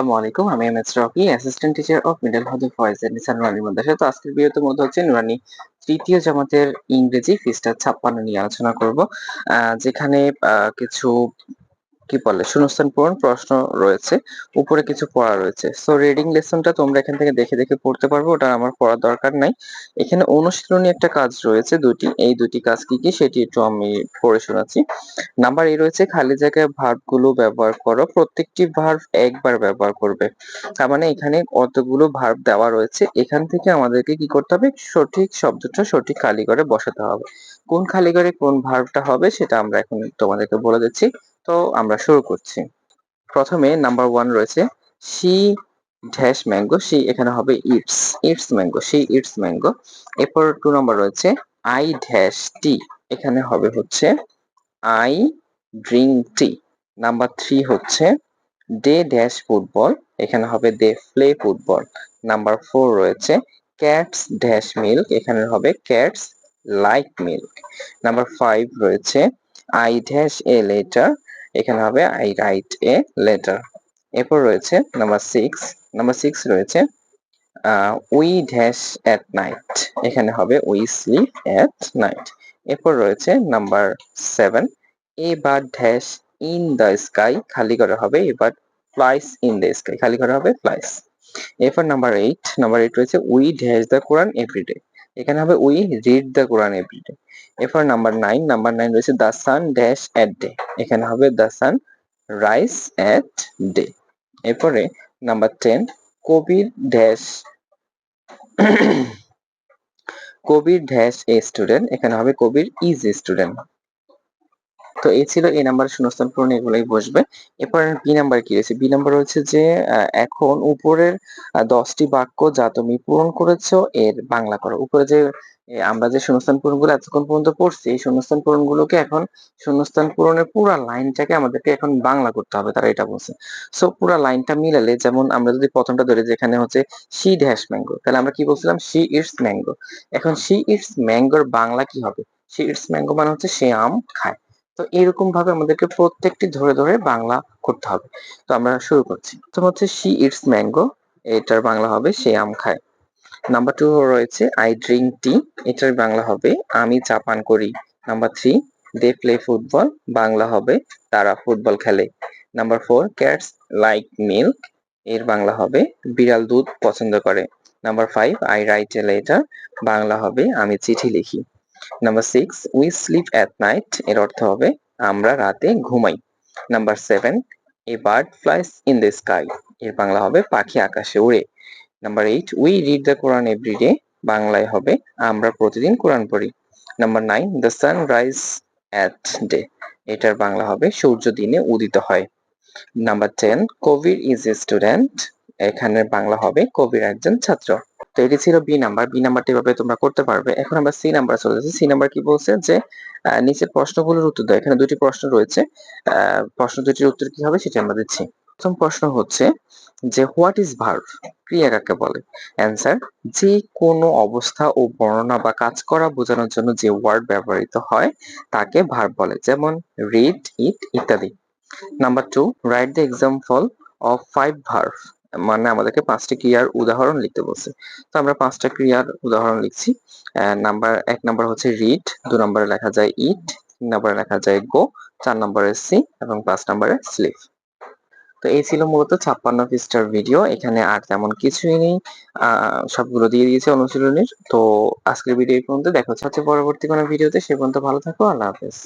আসসালামু আলাইকুম। আমি M S Rocky assistant teacher of middle হদ ফয়েজ নিসান রানী মাদ্রাসা তো আজকের ভিডিওতে মধ্যে হচ্ছে নুরানি তৃতীয় জামাতের ইংরেজি ফিস্টার ছাপ্পান্ন নিয়ে আলোচনা করব। যেখানে কিছু কি বলে? শূন্যস্থান পূরণ প্রশ্ন রয়েছে। উপরে কিছু পড়া রয়েছে। সো রিডিং লেসনটা তোমরা এখান থেকে দেখে দেখে পড়তে পারবে। ওটা আমার পড়ার দরকার নাই। এখানে অনুশীলনী একটা কাজ রয়েছে দুটি। এই দুটি কাজ কি কি? সেটি একটু আমি পড়ে শোনাচ্ছি। নাম্বার এ রয়েছে, খালি জায়গায় ভার্বগুলো ব্যবহার করো। প্রত্যেকটি ভার্ব একবার ব্যবহার করবে। তার মানে এখানে কতগুলো ভার্ব দেওয়া রয়েছে? এখান থেকে আমাদেরকে কি করতে হবে? সঠিক শব্দটা সঠিক খালি বসাতে হবে। কোন খালি কোন ভার্বটা হবে সেটা আমরা এখন তোমাদেরকে বলে দিচ্ছি। তো আমরা শুরু করছি। প্রথমে নাম্বার ওয়ান রয়েছে শি ড্যাশ ম্যাঙ্গো শি এখানে হবে eats eats mango she eats mango এরপর টু নাম্বার রয়েছে আই ড্যাশ টি এখানে হবে হচ্ছে I drink tea number three হচ্ছে দে ড্যাশ ফুটবল এখানে হবে they play football number four রয়েছে ক্যাটস ড্যাশ মিল্ক এখানে হবে cats like milk number five রয়েছে আই ড্যাশ এ লেটার এখানে হবে আই রাইট এ লেটার এরপর রয়েছে নাম্বার সিক্স নাম্বার সিক্স রয়েছে উই ড্যাশ অ্যাট নাইট এখানে হবে উই স্লিপ অ্যাট নাইট এরপর রয়েছে number seven a bird dash in the sky খালি করা হবে, এবার ফ্লাইস ইন দ্য স্কাই খালি করা হবে ফ্লাইস এরপর নাম্বার এইট নাম্বার এইট রয়েছে we dash the Quran everyday এখানে হবে we read the Quran everyday এরপর নাম্বার নাইন নাম্বার নাইন রয়েছে the sun dash at day এখানে হবে the sun rise at day এরপরে number ten Kabir dash Kabir dash a student এখানে হবে কবির is a student তো এই ছিল এই নাম্বার শূন্যস্থান পূরণ এগুলোই বসবে। এরপর বি নাম্বার কি রয়েছে? বি নাম্বার হচ্ছে যে এখন উপরের দশটি বাক্য যা তুমি পূরণ করেছ, এর বাংলা করো। উপরে যে আমরা যে শূন্যস্থান পূরণগুলো এতক্ষণ পর্যন্ত পড়ছি, এই শূন্যস্থান পূরণগুলোকে এখন শূন্যস্থান পূরণের পুরো লাইনটাকে আমাদেরকে এখন বাংলা করতে হবে, তারা এটা বলছে। সো পুরো লাইনটা মিলালে, যেমন আমরা যদি প্রথমটা ধরি যেখানে হচ্ছে শি ড্যাশ ম্যাঙ্গো তাহলে আমরা কি বলছিলাম? শি ইটস ম্যাঙ্গো এখন শি ইটস ম্যাঙ্গোর বাংলা কি হবে? শি ইটস ম্যাঙ্গো মানে হচ্ছে সে আম খায়। তো এরকম ভাবে আমাদেরকে প্রত্যেকটি ধরে ধরে বাংলা করতে হবে। তো আমরা শুরু করছি। প্রথম হচ্ছে শি ইটস ম্যাঙ্গো এটার বাংলা হবে সে আম খায়। নাম্বার টু রয়েছে আই ড্রিঙ্ক টি এটার বাংলা হবে আমি চা পান করি। Number three they play football Bangla হবে তারা ফুটবল খেলে। Number four cats like milk এর বাংলা হবে বিড়াল দুধ পছন্দ করে। Number five I write a letter Bangla হবে আমি চিঠি লিখি। Number six we sleep at night এর অর্থ হবে আমরা রাতে ঘুমাই। Number seven a bird flies in the sky এর বাংলা হবে পাখি আকাশে উড়ে। Number eight we read the Quran every day বাংলায় হবে আমরা প্রতিদিন কোরআন পড়ি। Number nine the sun rise at day এটার বাংলা হবে সূর্য দিনে উদিত হয়। Number ten Kabir is a student এখানে বাংলা হবে কবির একজন ছাত্র। তো এটি ছিল বি নাম্বার বি নাম্বারটি এভাবে তোমরা করতে পারবে। এখন আমরা সি নাম্বার চলে যাচ্ছি। সি নাম্বার কি বলছে যে নিচের প্রশ্নগুলোর উত্তর দাও। এখানে দুটি প্রশ্ন রয়েছে। প্রশ্ন দুটির উত্তর কি হবে সেটা আমরা দিচ্ছি। প্রথম প্রশ্ন হচ্ছে যে হোয়াট ইজ ভার্ভ ক্রিয়া কাকে বলে? অ্যান্সার যে কোনো অবস্থা ও বর্ণনা বা কাজ করা বোঝানোর জন্য যে ওয়ার্ড ব্যবহৃত হয়, তাকে ভার্ব বলে। যেমন রিড ইট ইত্যাদি। Number two write the example of five verb মানে আমাদেরকে পাঁচটি ক্রিয়ার উদাহরণ লিখতে বলছে। তো আমরা পাঁচটা ক্রিয়ার উদাহরণ লিখছি। নাম্বার এক নাম্বার হচ্ছে রিড দু নম্বরে লেখা যায় ইট তিন নম্বরে লেখা যায় গো চার নম্বরে সি এবং পাঁচ নম্বরে স্লিপ তো এই ছিল মূলত ছাপ্পান্ন পৃষ্ঠার ভিডিও এখানে আর তেমন কিছুই নেই। সবগুলো দিয়ে দিয়েছে অনুশীলনীর। তো আজকের ভিডিও এই পর্যন্ত। দেখা হচ্ছে পরবর্তী কোনো ভিডিওতে সে পর্যন্ত ভালো থাকো। আল্লাহ হাফেজ।